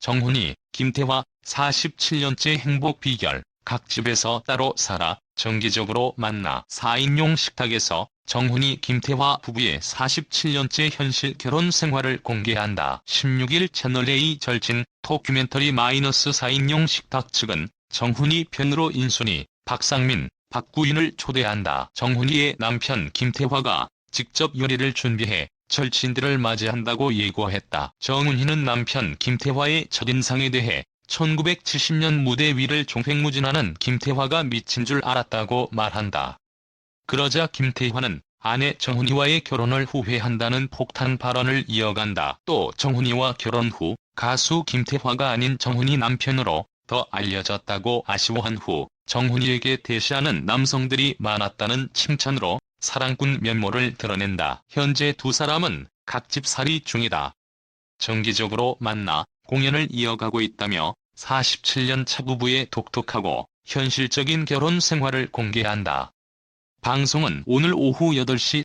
정훈이, 김태화 47년째 행복 비결 각 집에서 따로 살아 정기적으로 만나 4인용 식탁에서 정훈이 김태화 부부의 47년째 현실 결혼 생활을 공개한다. 16일 채널A 절친 토큐멘터리 마이너스 4인용 식탁 측은 정훈이 편으로 인순이, 박상민, 박구인을 초대한다. 정훈이의 남편 김태화가 직접 요리를 준비해 절친들을 맞이한다고 예고했다. 정훈이는 남편 김태화의 첫인상에 대해 1970년 무대 위를 종횡무진하는 김태화가 미친 줄 알았다고 말한다. 그러자 김태화는 아내 정훈이와의 결혼을 후회한다는 폭탄 발언을 이어간다. 또 정훈이와 결혼 후 가수 김태화가 아닌 정훈이 남편으로 더 알려졌다고 아쉬워한 후 정훈이에게 대시하는 남성들이 많았다는 칭찬으로 사랑꾼 면모를 드러낸다. 현재 두 사람은 각 집 살이 중이다. 정기적으로 만나 공연을 이어가고 있다며 47년 차 부부의 독특하고 현실적인 결혼 생활을 공개한다. 방송은 오늘 오후 8시